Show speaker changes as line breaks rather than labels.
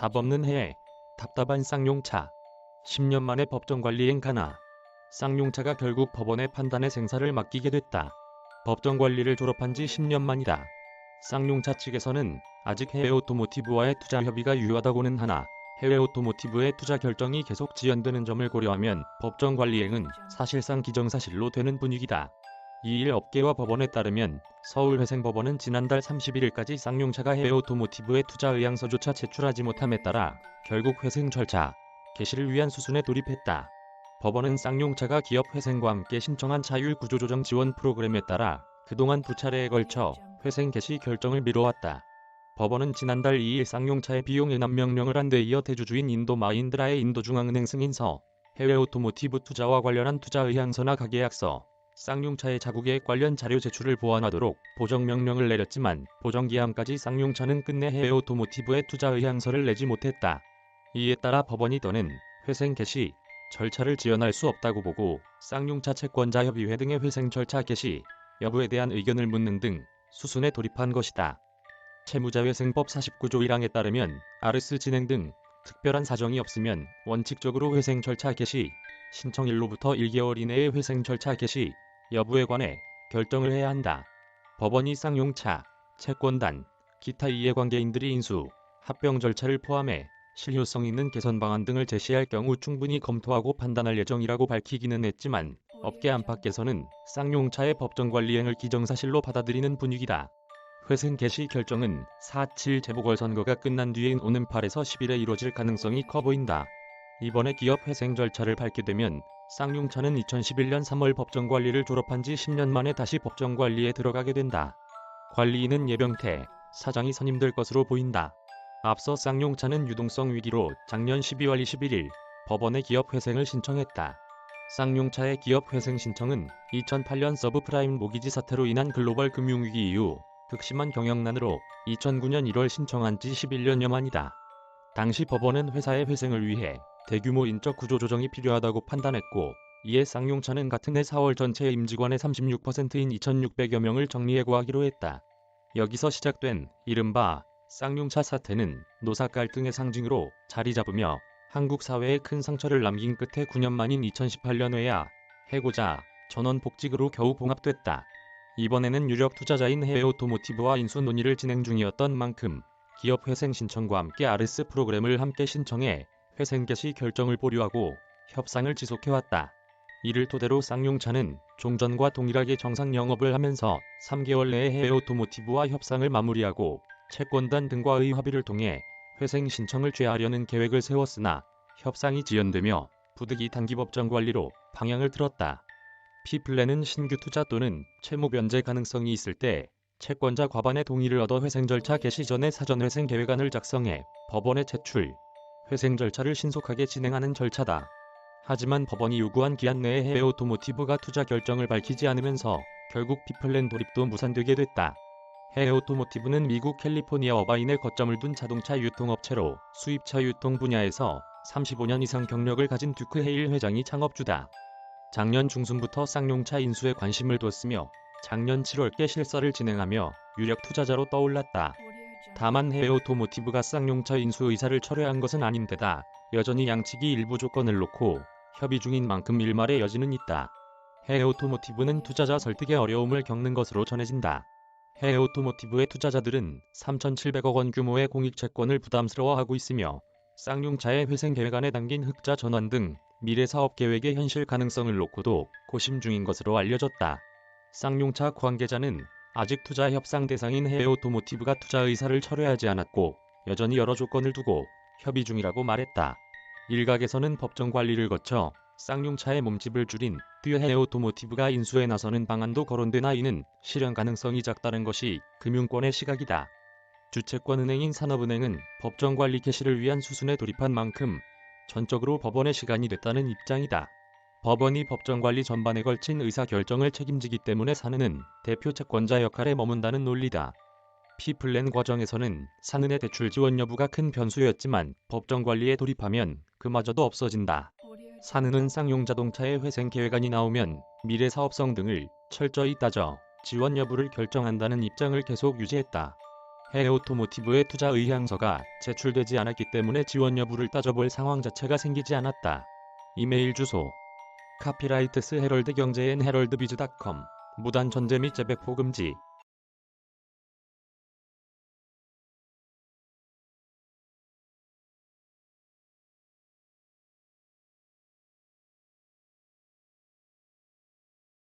답 없는 해에 답답한 쌍용차 10년 만에 법정 관리행 가나 쌍용차가 결국 법원의 판단에 생사를 맡기게 됐다. 법정 관리를 졸업한 지 10년 만이다. 쌍용차 측에서는 아직 해외 오토모티브와의 투자 협의가 유효하다고는 하나 해외 오토모티브의 투자 결정이 계속 지연되는 점을 고려하면 법정 관리행은 사실상 기정사실로 되는 분위기다. 이일 업계와 법원에 따르면 서울회생법원은 지난달 31일까지 쌍용차가 해외 오토모티브의 투자 의향서조차 제출하지 못함에 따라 결국 회생 절차 개시를 위한 수순에 돌입했다. 법원은 쌍용차가 기업 회생과 함께 신청한 자율 구조조정 지원 프로그램에 따라 그동안 두 차례에 걸쳐 회생 개시 결정을 미뤄왔다. 법원은 지난달 2일 쌍용차의 비용 예납 명령을 한 데 이어 대주주인 인도 마인드라의 인도중앙은행 승인서, 해외 오토모티브 투자와 관련한 투자 의향서나 가계약서, 쌍용차의 자국의 관련 자료 제출을 보완하도록 보정 명령을 내렸지만 보정 기한까지 쌍용차는 끝내 해외 오토모티브의 투자 의향서를 내지 못했다. 이에 따라 법원이 더는 회생 개시 절차를 지연할 수 없다고 보고 쌍용차 채권자 협의회 등의 회생 절차 개시 여부에 대한 의견을 묻는 등 수순에 돌입한 것이다. 채무자회생법 49조 1항에 따르면 아르스 진행 등 특별한 사정이 없으면 원칙적으로 회생 절차 개시, 신청일로부터 1개월 이내에 회생 절차 개시 여부에 관해 결정을 해야 한다. 법원이 쌍용차, 채권단, 기타 이해관계인들이 인수, 합병 절차를 포함해 실효성 있는 개선 방안 등을 제시할 경우 충분히 검토하고 판단할 예정이라고 밝히기는 했지만 업계 안팎에서는 쌍용차의 법정 관리행을 기정사실로 받아들이는 분위기다. 회생 개시 결정은 4.7 재보궐선거가 끝난 뒤인 오는 8에서 10일에 이뤄질 가능성이 커 보인다. 이번에 기업 회생 절차를 밟게 되면 쌍용차는 2011년 3월 법정 관리를 졸업한 지 10년 만에 다시 법정 관리에 들어가게 된다. 관리인은 예병태 사장이 선임될 것으로 보인다. 앞서 쌍용차는 유동성 위기로 작년 12월 21일 법원에 기업 회생을 신청했다. 쌍용차의 기업 회생 신청은 2008년 서브프라임 모기지 사태로 인한 글로벌 금융위기 이후 극심한 경영난으로 2009년 1월 신청한 지 11년여 만이다. 당시 법원은 회사의 회생을 위해 대규모 인적 구조 조정이 필요하다고 판단했고 이에 쌍용차는 같은 해 4월 전체 임직원의 36%인 2,600여 명을 정리해 고하기로 했다. 여기서 시작된 이른바 쌍용차 사태는 노사 갈등의 상징으로 자리 잡으며 한국 사회에 큰 상처를 남긴 끝에 9년 만인 2018년에야 해고자 전원 복직으로 겨우 봉합됐다. 이번에는 유력 투자자인 해외 오토모티브와 인수 논의를 진행 중이었던 만큼 기업 회생 신청과 함께 아르스 프로그램을 함께 신청해 회생 개시 결정을 보류하고 협상을 지속해왔다. 이를 토대로 쌍용차는 종전과 동일하게 정상 영업을 하면서 3개월 내에 해외 오토모티브와 협상을 마무리하고 채권단 등과의 합의를 통해 회생 신청을 취하려는 계획을 세웠으나 협상이 지연되며 부득이 단기 법정 관리로 방향을 틀었다. 피플랜은 신규 투자 또는 채무 변제 가능성이 있을 때 채권자 과반의 동의를 얻어 회생 절차 개시 전에 사전 회생 계획안을 작성해 법원에 제출, 회생 절차를 신속하게 진행하는 절차다. 하지만 법원이 요구한 기한 내에 해외 오토모티브가 투자 결정을 밝히지 않으면서 결국 피플랜 돌입도 무산되게 됐다. 해외 오토모티브는 미국 캘리포니아 어바인에 거점을 둔 자동차 유통업체로 수입차 유통 분야에서 35년 이상 경력을 가진 듀크 헤일 회장이 창업주다. 작년 중순부터 쌍용차 인수에 관심을 뒀으며 작년 7월께 실사를 진행하며 유력 투자자로 떠올랐다. 다만 해외 오토모티브가 쌍용차 인수 의사를 철회한 것은 아닌데다 여전히 양측이 일부 조건을 놓고 협의 중인 만큼 일말의 여지는 있다. 해외 오토모티브는 투자자 설득에 어려움을 겪는 것으로 전해진다. 해외 오토모티브의 투자자들은 3,700억 원 규모의 공익 채권을 부담스러워하고 있으며 쌍용차의 회생 계획 안에 담긴 흑자 전환 등 미래 사업 계획의 현실 가능성을 놓고도 고심 중인 것으로 알려졌다. 쌍용차 관계자는 아직 투자 협상 대상인 해외 오토모티브가 투자 의사를 철회하지 않았고 여전히 여러 조건을 두고 협의 중이라고 말했다. 일각에서는 법정 관리를 거쳐 쌍용차의 몸집을 줄인 듀 해외 오토모티브가 인수에 나서는 방안도 거론되나 이는 실현 가능성이 작다는 것이 금융권의 시각이다. 주채권은행인 산업은행은 법정 관리 개시를 위한 수순에 돌입한 만큼 전적으로 법원의 시간이 됐다는 입장이다. 법원이 법정 관리 전반에 걸친 의사 결정을 책임지기 때문에 사는은 대표 채권자 역할에 머문다는 논리다. 피플랜 과정에서는 사는의 대출 지원 여부가 큰 변수였지만 법정 관리에 돌입하면 그마저도 없어진다. 사는은 쌍용 자동차의 회생 계획안이 나오면 미래 사업성 등을 철저히 따져 지원 여부를 결정한다는 입장을 계속 유지했다. 해외 오토모티브의 투자 의향서가 제출되지 않았기 때문에 지원 여부를 따져볼 상황 자체가 생기지 않았다. 이메일 주소 카피라이트스 헤럴드 경제엔 헤럴드비즈닷컴 무단 전제 및 재배포 금지